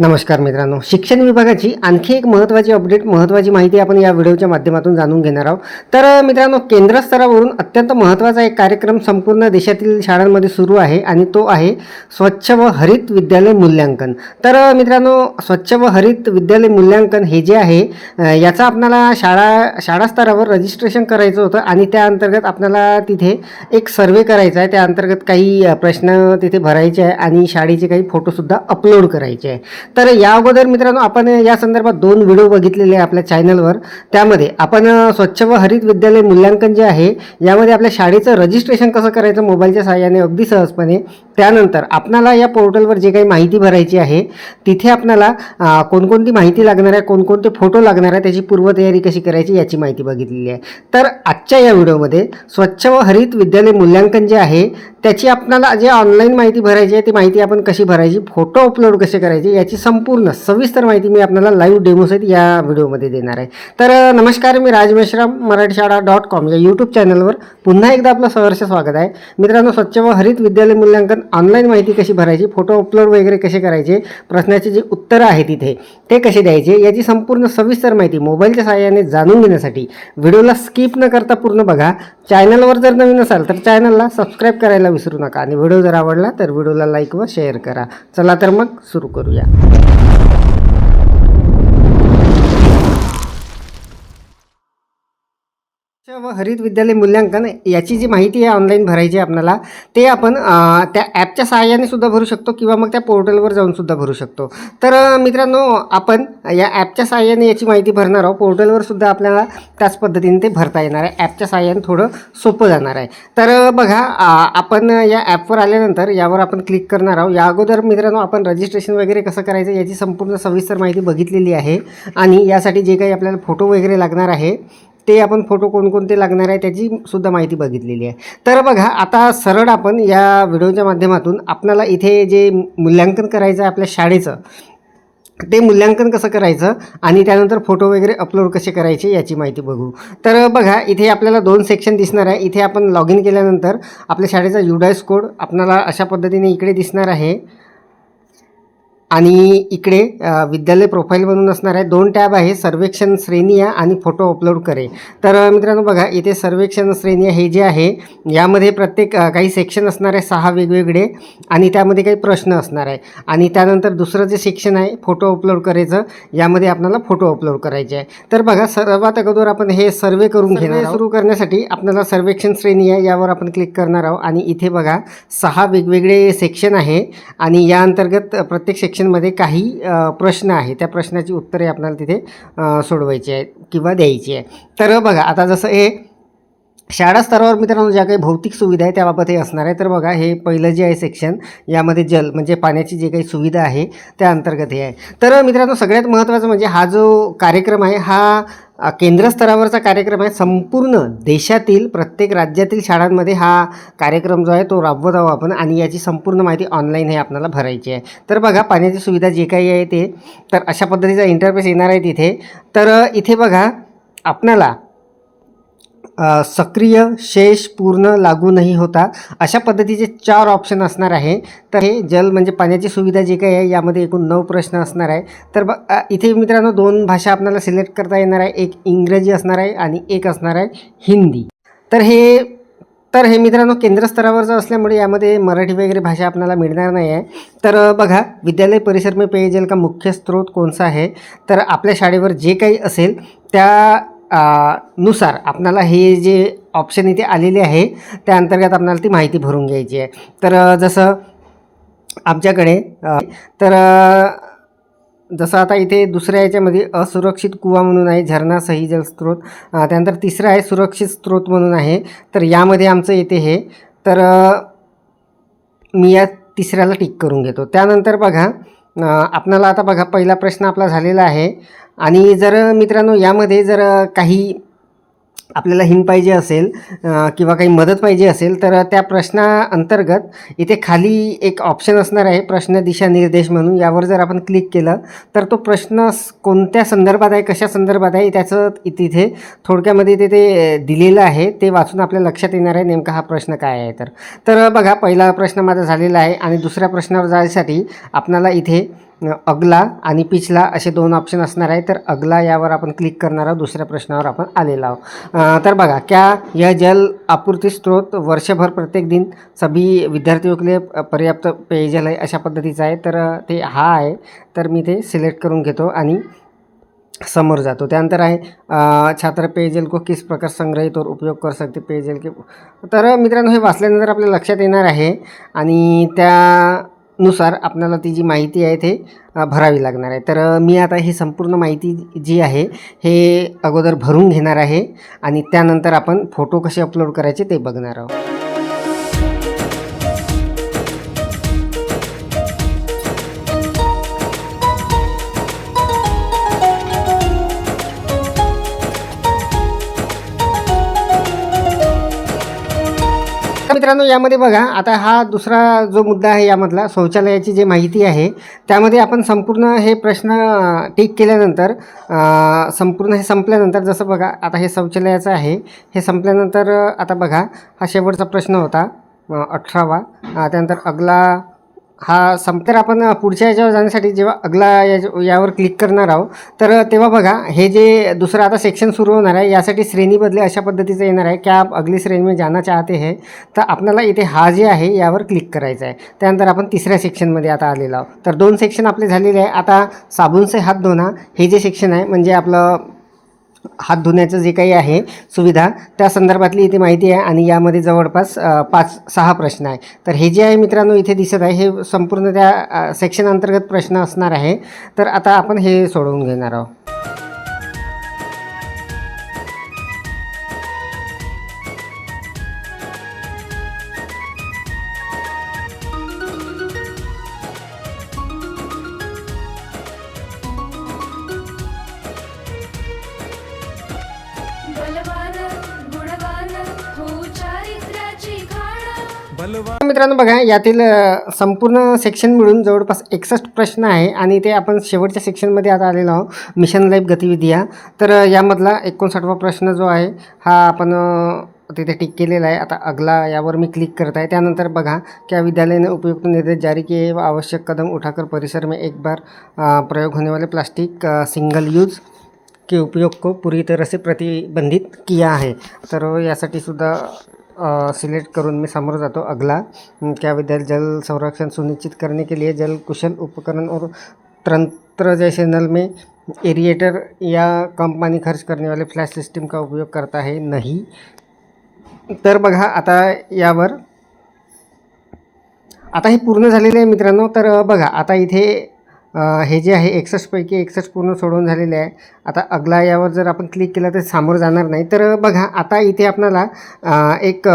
नमस्कार मित्रांनो. शिक्षण विभागाची आणखी एक महत्त्वाची अपडेट महत्त्वाची माहिती आपण या व्हिडिओच्या माध्यमातून जाणून घेणार आहोत. तर मित्रांनो केंद्र स्तरावरून अत्यंत महत्त्वाचा एक कार्यक्रम संपूर्ण देशातील शाळांमध्ये सुरू आहे आणि तो आहे स्वच्छ व हरित विद्यालय मूल्यांकन. तर मित्रांनो स्वच्छ व हरित विद्यालय मूल्यांकन हे जे आहे याचा आपल्याला शाळा शाळा स्तरावर रजिस्ट्रेशन करायचं होतं आणि त्या अंतर्गत आपल्याला तिथे एक सर्वे करायचा आहे. त्या अंतर्गत काही प्रश्न तिथे भरायचे आहे आणि शाळेचे काही फोटोसुद्धा अपलोड करायचे आहे. तर या अगोदर मित्रांनो आपण या संदर्भात दोन व्हिडिओ बघितलेले आहे आपल्या चॅनलवर त्यामध्ये आपण स्वच्छ व हरित विद्यालय मूल्यांकन जे आहे यामध्ये आपल्या शाळेचं रजिस्ट्रेशन कसं करायचं मोबाईलच्या सहाय्याने अगदी सहजपणे त्यानंतर आपणाला या पोर्टलवर जे काही माहिती भरायची आहे तिथे आपणाला कोणकोणती माहिती लागणार आहे कोणकोणते फोटो लागणार आहे त्याची पूर्वतयारी कशी करायची याची माहिती बघितलेली आहे. तर आजच्या या व्हिडिओमध्ये स्वच्छ व हरित विद्यालय मूल्यांकन जे आहे त्याची आपणाला जे ऑनलाईन माहिती भरायची आहे ती माहिती आपण कशी भरायची फोटो अपलोड कसे करायचे याची संपूर्ण सविस्तर माहिती मी आपल्याला लाईव्ह डेमोसहित या व्हिडिओमध्ये देणार आहे. तर नमस्कार मी राज मेश्राम मराठी शाळा डॉट कॉम या यूट्यूब चॅनलवर पुन्हा एकदा आपलं सहर्ष स्वागत आहे. मित्रांनो स्वच्छ व हरित विद्यालय मूल्यांकन ऑनलाईन माहिती कशी भरायची फोटो अपलोड वगैरे कसे करायचे प्रश्नाचे जे उत्तरं आहे तिथे ते कसे द्यायचे याची संपूर्ण सविस्तर माहिती मोबाईलच्या सहाय्याने जाणून घेण्यासाठी व्हिडिओला स्किप न करता पूर्ण बघा. चॅनलवर जर नवीन असाल तर चॅनलला सबस्क्राईब करायला विसरू नका. आणि व्हिडिओ जर आवडला तर व्हिडिओला लाईक व शेअर करा. चला तर मग सुरू करूया. व हरित विद्यालय मूल्यांकन याची जी माहिती आहे ऑनलाईन भरायची आहे आपल्याला ते आपण त्या ॲपच्या सहाय्याने सुद्धा भरू शकतो किंवा मग त्या पोर्टलवर जाऊन सुद्धा भरू शकतो. तर मित्रांनो आपण या ॲपच्या सहाय्याने याची माहिती भरणार आहोत. पोर्टलवर सुद्धा आपल्याला त्याच पद्धतीने ते भरता येणार आहे. ॲपच्या सहाय्याने थोडं सोपं जाणार आहे. तर बघा आपण या ॲपवर आल्यानंतर यावर आपण क्लिक करणार आहोत. या अगोदर मित्रांनो आपण रजिस्ट्रेशन वगैरे कसं करायचं याची संपूर्ण सविस्तर माहिती बघितलेली आहे. आणि यासाठी जे काही आपल्याला फोटो वगैरे लागणार आहे ते आपण फोटो कोणकोणते लागणार आहे त्याची सुद्धा माहिती बघितलेली आहे. तर बघा आता सरळ आपण या व्हिडिओच्या माध्यमातून आपणाला इथे जे मूल्यांकन करायचं आहे आपल्या शाळेचं ते मूल्यांकन कसं करायचं आणि त्यानंतर फोटो वगैरे अपलोड कसे करायचे याची माहिती बघू. तर बघा इथे आपल्याला दोन सेक्शन दिसणार आहे. इथे आपण लॉग इन केल्यानंतर आपल्या शाळेचा युडायस कोड आपणाला अशा पद्धतीने इकडे दिसणार आहे. आणि इकडे विद्यालय प्रोफाईल म्हणून असणार आहे. दोन टॅब आहे सर्वेक्षण श्रेणी आहे आणि फोटो अपलोड करे. तर मित्रांनो बघा इथे सर्वेक्षण श्रेणी हे जे आहे यामध्ये प्रत्येक काही सेक्शन असणार आहे सहा वेगवेगळे आणि त्यामध्ये काही प्रश्न असणार आहे. आणि त्यानंतर दुसरं जे सेक्शन आहे फोटो अपलोड करायचं यामध्ये आपल्याला फोटो अपलोड करायचे आहे. तर बघा सर्वात अगोदर आपण हे सर्वे करून घेणार सुरू करण्यासाठी आपल्याला सर्वेक्षण श्रेणी आहे यावर आपण क्लिक करणार आहोत. आणि इथे बघा सहा वेगवेगळे सेक्शन आहे. आणि या अंतर्गत प्रत्येक सेक्शनमध्ये काही प्रश्न आहे त्या प्रश्नाची उत्तरे आपल्याला तिथे सोडवायची आहेत किंवा द्यायची आहे तर बघा आता जसं हे शाळा स्तरावर मित्रांनो ज्या काही भौतिक सुविधा आहे त्याबाबत हे असणार आहे. तर बघा हे पहिलं जे आहे सेक्शन यामध्ये जल म्हणजे पाण्याची जे काही सुविधा आहे त्या अंतर्गत हे आहे. तर मित्रांनो सगळ्यात महत्त्वाचं म्हणजे हा जो कार्यक्रम आहे हा केंद्रस्तरावरचा केंद्र स्तरावरचा कार्यक्रम आहे. संपूर्ण देशातील प्रत्येक राज्यातील शाळांमध्ये हा कार्यक्रम जो आहे तो राबवत आहोत आपण आणि याची संपूर्ण माहिती ऑनलाईन हे आपल्याला भरायची आहे. तर बघा पाण्याची सुविधा जे काही आहे ते तर अशा पद्धतीचा इंटरफेस येणार आहे तिथे. तर इथे बघा आपणाला सक्रिय शेष पूर्ण लागू नाही होता. अशा पद्धतीचे चार ऑप्शन असणार आहे. तर हे जल म्हणजे पाण्याची सुविधा जे काही आहे यामध्ये एकूण नऊ प्रश्न असणार आहे. तर ब इथे मित्रांनो दोन भाषा आपल्याला सिलेक्ट करता येणार आहे. एक इंग्रजी असणार आहे आणि एक असणार आहे हिंदी. तर हे तर हे मित्रांनो केंद्र स्तरावरचं असल्यामुळे यामध्ये मराठी वगैरे भाषा आपल्याला मिळणार नाही आहे. तर बघा विद्यालय परिसर में पेयजल का मुख्य स्रोत कोणसा आहे तर आपल्या शाळेवर जे काही असेल त्या नुसार आपणाला हे जे ऑप्शन इथे आलेले आहे त्या अंतर्गत आपल्याला ती माहिती भरून घ्यायची आहे. तर जसं आमच्याकडे तर जसं आता इथे दुसऱ्या याच्यामध्ये असुरक्षित कुवा म्हणून आहे झरना सही जलस्रोत त्यानंतर तिसरं आहे सुरक्षित स्रोत म्हणून आहे. तर यामध्ये आमचं येते हे तर मी या तिसऱ्याला टिक करून घेतो. त्यानंतर बघा आपणाला आता बघा पहिला प्रश्न आपला झालेला आहे. आणि जर मित्रांनो यामध्ये जर काही आपल्याला हिंट पाहिजे असेल किंवा काही मदत पाहिजे असेल तर त्या प्रश्नाअंतर्गत इथे खाली एक ऑप्शन असणार आहे प्रश्न दिशानिर्देश म्हणून. यावर जर आपण क्लिक केलं तर तो प्रश्न कोणत्या संदर्भात आहे कशा संदर्भात आहे त्याचं तिथे थोडक्यामध्ये ते ते दिलेलं आहे ते वाचून आपल्या लक्षात येणार आहे नेमका हा प्रश्न काय आहे तर. तर बघा पहिला प्रश्न माझा झालेला आहे आणि दुसऱ्या प्रश्नावर जायसाठी आपणाला इथे अगला आणि पिछला असे दोन ऑप्शन असणार आहे. तर अगला यावर आपण क्लिक करणार आहोत. दुसऱ्या प्रश्नावर आपण आलेलो आहोत. तर बघा क्या यह जल आपूर्ती स्रोत वर्षभर प्रत्येक दिन सभी विद्यार्थियों के लिए पर्याप्त पेयजल आहे अशा पद्धतीचं आहे. तर ते हा आहे. तर मी ते सिलेक्ट करून घेतो आणि समोर जातो. त्यानंतर आहे छात्र पेयजल को किस प्रकार संग्रहित और उपयोग कर सकते? पेयजल के तर मित्रांनो हे वाचल्यानंतर आपल्या लक्षात येणार आहे. आणि त्या नुसार आपल्याला ती जी माहिती आहे ते भरावी लागणार आहे. तर मी आता ही संपूर्ण माहिती जी आहे हे अगोदर भरून घेणार आहे आणि त्यानंतर आपण फोटो कसे अपलोड करायचे ते बघणार आहोत. मित्रांनो यामध्ये बघा आता हा दुसरा जो मुद्दा आहे यामधला शौचालयाची जी माहिती आहे त्यामध्ये आपण संपूर्ण हे प्रश्न टिक केल्यानंतर संपूर्ण हे संपल्यानंतर जसं बघा आता हे शौचालयाचं आहे हे संपल्यानंतर आता बघा हा शेवटचा प्रश्न होता अठरावा त्यानंतर अगला हा संपतर आपण पुढच्या याच्यावर जाण्यासाठी जेव्हा अगला या यावर क्लिक करणार आहोत तर तेव्हा बघा हे जे दुसरं आता सेक्शन सुरू होणार आहे यासाठी श्रेणी बदले अशा पद्धतीचं येणार आहे की आप अगली श्रेणी में जाना चाहते हैं तर आपल्याला इथे हा जे आहे यावर क्लिक करायचा आहे. त्यानंतर आपण तिसऱ्या सेक्शनमध्ये आता आलेलो आहोत. तर दोन सेक्शन आपले झालेले आहे. आता साबूनचे हात धुणं हे जे सेक्शन आहे म्हणजे आपलं हात धुण्याचं जे काही आहे सुविधा त्या संदर्भातली इथे माहिती आहे आणि यामध्ये जवळपास पाच सहा प्रश्न आहे. तर हे जे आहे मित्रांनो इथे दिसत आहे हे संपूर्ण त्या सेक्शन अंतर्गत प्रश्न असणार आहे. तर आता आपण हे सोडवून घेणार आहोत. मित्रांनो बघा यातील संपूर्ण सेक्शन मिळून जवळपास एकसष्ट प्रश्न आहे आणि ते आपण शेवटच्या सेक्शनमध्ये आता आलेलो आहोत. मिशन लाईफ गतिविधी या तर यामधला एकोणसाठवा प्रश्न जो आहे हा आपण तिथे टिक केलेला आहे. आता अगला यावर मी क्लिक करत आहे. त्यानंतर बघा क्या विद्यालय ने उपयुक्त निर्देश जारी किए व आवश्यक कदम उठाकर परिसर में एक बार प्रयोग होने वाले प्लास्टिक सिंगल यूज के उपयोग को पूरी तरह से प्रतिबंधित किया है. तर यासाठी सुद्धा सिलेक्ट करून मी समोर जातो अगला. अम, क्या विद्यालय जल संरक्षण सुनिश्चित करने के लिए जल कुशल उपकरण और तंत्र जैसे नल में एरिएटर या कम पानी खर्च करने वाले फ्लॅश सिस्टीम का उपयोग करता है? नाही. तर बघा आता यावर. आता हे पूर्ण झालेले आहे मित्रांनो. तर बघा आता इथे हे जे आहे एकसष्टपैकी एकसष्ट पूर्ण सोडवून झालेले आहे. आता अगला यावर जर आपण क्लिक केलं तर सामोरं जाणार नाही. तर बघा आता इथे आपल्याला एक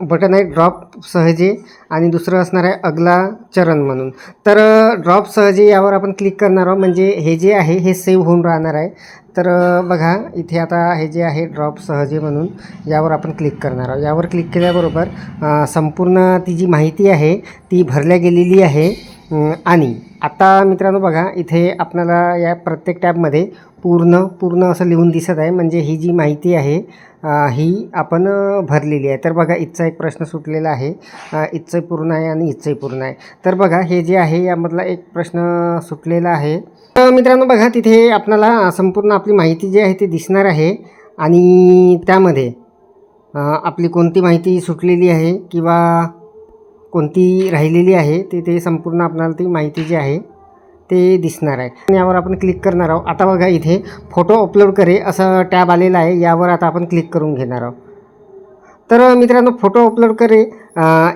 बटन आहे ड्रॉप सहजे आणि दुसरं असणार आहे अगला चरण म्हणून. तर ड्रॉप सहजे यावर आपण क्लिक करणार आहोत. म्हणजे हे जे आहे हे सेव्ह होऊन राहणार आहे. तर बघा इथे आता हे जे आहे ड्रॉप सहजे म्हणून यावर आपण क्लिक करणार आहोत. यावर क्लिक केल्याबरोबर संपूर्ण ती जी माहिती आहे ती भरल्या गेलेली आहे. आणि आता मित्रांनो बघा इथे आपल्याला या प्रत्येक टॅबमध्ये पूर्ण पूर्ण असं लिहून दिसत आहे. म्हणजे ही जी माहिती आहे ही आपण भरलेली आहे. तर बघा इथचा एक प्रश्न सुटलेला आहे. इथचंही पूर्ण आहे आणि इथचंही पूर्ण आहे. तर बघा हे जे आहे यामधला एक प्रश्न सुटलेला आहे. तर मित्रांनो बघा तिथे आपल्याला संपूर्ण आपली माहिती जी आहे ती दिसणार आहे. आणि त्यामध्ये आपली कोणती माहिती सुटलेली आहे किंवा कोणती राहिलेली आहे ते ते संपूर्ण आपल्याला ती माहिती जी आहे ते दिसणार आहे. आणि यावर आपण क्लिक करणार आहोत. आता बघा इथे फोटो अपलोड करे असं टॅब आलेलं आहे. यावर आता आपण क्लिक करून घेणार आहोत. तर मित्रांनो फोटो अपलोड करे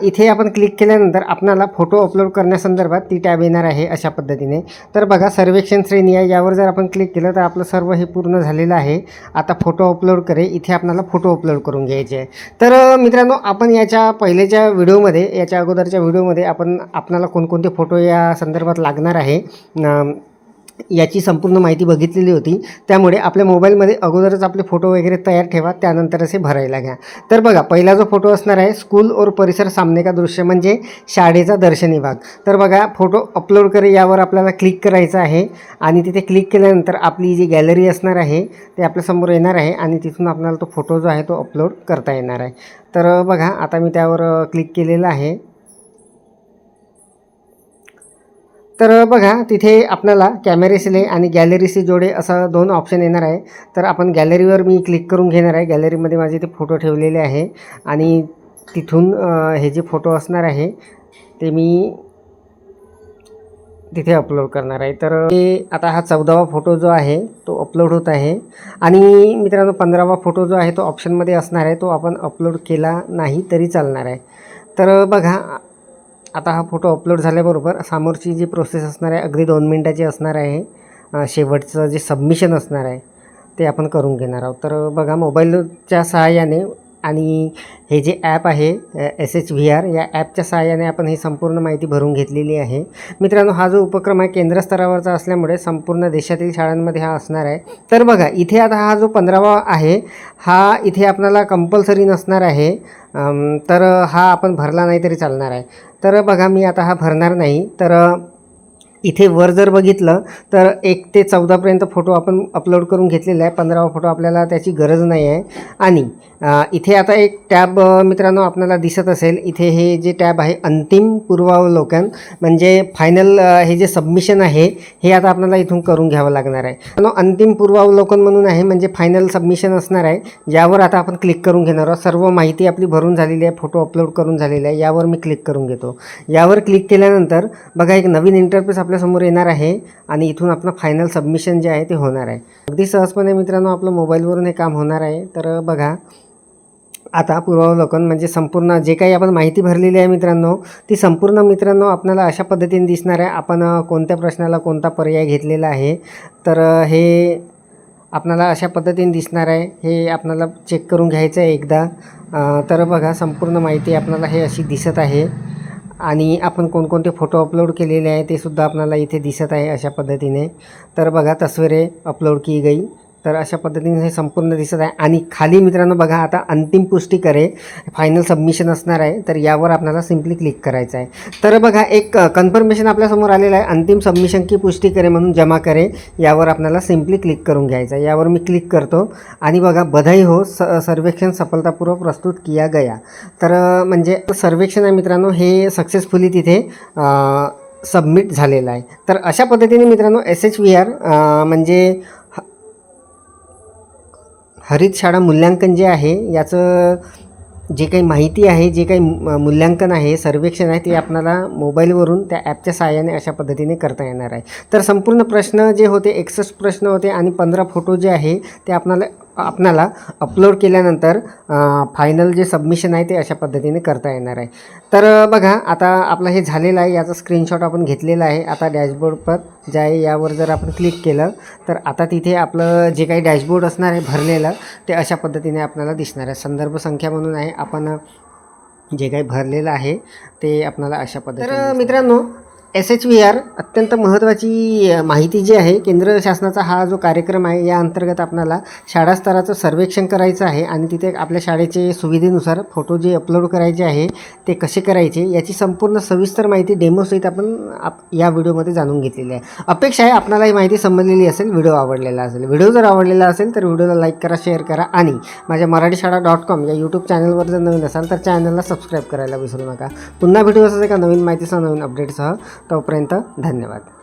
इथे आपण क्लिक केल्यानंतर आपणाला फोटो अपलोड करण्यासंदर्भात ती टॅब येणार आहे अशा पद्धतीने. तर बघा सर्वेक्षण श्रेणी आहे. यावर जर आपण क्लिक केलं तर आपलं सर्व हे पूर्ण झालेलं आहे. आता फोटो अपलोड करे. इथे आपणाला फोटो अपलोड करून घ्यायचे आहे. तर मित्रांनो आपण याच्या पहिल्याच्या व्हिडिओमध्ये याच्या अगोदरच्या व्हिडिओमध्ये आपण आपणाला कोणकोणते फोटो या संदर्भात लागणार आहे? याची संपूर्ण माहिती बघितलेली होती. त्यामुळे आपल्या मोबाईलमध्ये अगोदरच आपले फोटो वगैरे तयार ठेवा त्यानंतर असे भरायला घ्या. तर बघा पहिला जो फोटो असणार आहे स्कूल और परिसर सामने का दृश्य म्हणजे शाळेचा दर्शनी भाग. तर बघा फोटो अपलोड करे यावर आपल्याला क्लिक करायचं आहे. आणि तिथे क्लिक केल्यानंतर आपली जी गॅलरी असणार आहे ते आपल्यासमोर येणार आहे आणि तिथून आपल्याला तो फोटो जो आहे तो अपलोड करता येणार आहे. तर बघा आता मी त्यावर क्लिक केलेलं आहे. तर बघा तिथे आपल्याला कॅमेरे सिले आणि गॅलरीसी जोडे असं दोन ऑप्शन येणार आहे. तर आपण गॅलरीवर मी क्लिक करून घेणार आहे. गॅलरीमध्ये माझे ते फोटो ठेवलेले आहे. आणि तिथून हे जे फोटो असणार आहे ते मी तिथे अपलोड करणार आहे. तर ते आता हा चौदावा फोटो जो आहे तो अपलोड होत आहे. आणि मित्रांनो पंधरावा फोटो जो आहे तो ऑप्शनमध्ये असणार आहे. तो आपण अपलोड केला नाही तरी चालणार आहे. तर बघा आता हा फोटो अपलोड झाल्याबरोबर समोरची जी प्रोसेस असणार आहे अगदी दोन मिनटाची असणार आहे. शेवटचं जे सबमिशन असणार आहे ते आपण करून घेणार आहोत. तर बघा मोबाईलच्या सहाय्याने आणि हे जे ॲप आहे एस एच व्ही आर या ॲपच्या सहाय्याने आपण ही संपूर्ण माहिती भरून घेतलेली आहे. मित्रांनो हा जो उपक्रम आहे केंद्र स्तरावरचा असल्यामुळे संपूर्ण देशातील शाळांमध्ये हा असणार आहे. तर बघा इथे आता हा जो पंधरावा आहे हा इथे आपल्याला कंपल्सरी नसणार आहे. तर हा आपण भरला नाही तरी चालणार आहे. तर बघा मी आता हा भरणार नाही. तर इथे वर जर बघितलं तर एक ते चौदापर्यंत फोटो आपण अपलोड करून घेतलेला आहे. पंधरावा फोटो आपल्याला त्याची गरज नाही आहे. आणि इथे आता एक टॅब मित्रांनो आपल्याला दिसत असेल. इथे हे जे टॅब आहे अंतिम पूर्वावलोकन म्हणजे फायनल हे जे सबमिशन आहे हे आता आपल्याला इथून करून घ्यावं लागणार आहे. अंतिम पूर्वावलोकन म्हणून आहे म्हणजे फायनल सबमिशन असणार आहे यावर आता आपण क्लिक करून घेणार आहोत. सर्व माहिती आपली भरून झालेली आहे फोटो अपलोड करून झालेला आहे यावर मी क्लिक करून घेतो. यावर क्लिक केल्यानंतर बघा एक नवीन इंटरफेस आपल्यासमोर येणार आहे आणि इथून आपलं फायनल सबमिशन जे आहे ते होणार आहे. अगदी सहजपणे मित्रांनो आपलं मोबाईलवरून हे काम होणार आहे. तर बघा आता पूर्वावलोकन म्हणजे संपूर्ण जे काही आपण माहिती भरलेली आहे मित्रांनो ती संपूर्ण मित्रांनो आपल्याला अशा पद्धतीने दिसणार आहे. आपण कोणत्या प्रश्नाला कोणता पर्याय घेतलेला आहे? तर हे आपल्याला अशा पद्धतीने दिसणार आहे. हे आपल्याला चेक करून घ्यायचं आहे एकदा. तर बघा संपूर्ण माहिती आपल्याला हे अशी दिसत आहे. आणि आपण कोणकोणते फोटो अपलोड केलेले आहे ते सुद्धा आपल्याला इथे दिसत आहे अशा पद्धतीने. तर बघा तस्वीरे अपलोड की गई. तर अशा पद्धतीने हे संपूर्ण दिसत आहे. आणि खाली मित्रांनो बघा आता अंतिम पुष्टी करे फायनल सबमिशन असणार आहे. तर यावर आपल्याला सिम्पली क्लिक करायचं आहे. तर बघा एक कन्फर्मेशन आपल्यासमोर आलेलं आहे. अंतिम सबमिशन की पुष्टी करे म्हणून जमा करे यावर आपल्याला सिम्पली क्लिक करून घ्यायचं आहे. यावर मी क्लिक करतो. आणि बघा बधाई हो स सर्वेक्षण सफलतापूर्वक प्रस्तुत किया गया. तर म्हणजे सर्वेक्षण आहे मित्रांनो हे सक्सेसफुली तिथे सबमिट झालेलं आहे. तर अशा पद्धतीने मित्रांनो एस एच व्ही आर म्हणजे ह- हरित शाळा मूल्यांकन जे आहे याचं जे काही माहिती आहे जे काही मूल्यांकन आहे सर्वेक्षण आहे ते आपल्याला मोबाईलवरून त्या ॲपच्या सहाय्याने अशा पद्धतीने करता येणार आहे. तर संपूर्ण प्रश्न जे होते एकसष्ट प्रश्न होते आणि पंधरा फोटो जे आहे ते आपल्याला आपल्याला अपलोड केल्यानंतर फायनल जे सबमिशन आहे ते अशा पद्धतीने करता येणार आहे. तर बघा आता आपलं हे झालेलं आहे याचा स्क्रीनशॉट आपण घेतलेला आहे. आता डॅशबोर्डवर जे आहे यावर जर आपण क्लिक केलं तर आता तिथे आपलं जे काही डॅशबोर्ड असणार आहे भरलेलं ते अशा पद्धतीने आपल्याला दिसणार आहे. संदर्भ संख्या म्हणून आहे आपण जे काही भरलेलं आहे ते आपल्याला अशा पद्धतीने तर मित्रांनो एस एच व्ही आर अत्यंत महत्त्वाची माहिती जी आहे केंद्र शासनाचा हा जो कार्यक्रम आहे या अंतर्गत आपणाला शाळा स्तराचं सर्वेक्षण करायचं आहे आणि तिथे आपल्या शाळेचे सुविधेनुसार फोटो जे अपलोड करायचे आहे ते कसे करायचे याची संपूर्ण सविस्तर माहिती डेमोसहित आपण आप या व्हिडिओमध्ये जाणून घेतलेली आहे. अपेक्षा आहे आपणाला ही माहिती समजलेली असेल व्हिडिओ आवडलेला असेल. व्हिडिओ जर आवडलेला असेल तर व्हिडिओला लाईक करा शेअर करा आणि माझ्या मराठी शाळा डॉट कॉम या यूट्यूब चॅनलवर जर नवीन असाल तर चॅनलला सबस्क्राईब करायला विसरू नका. पुन्हा व्हिडिओ असेल एका नवीन माहितीसह नवीन अपडेटसह. तोपर्यंत धन्यवाद.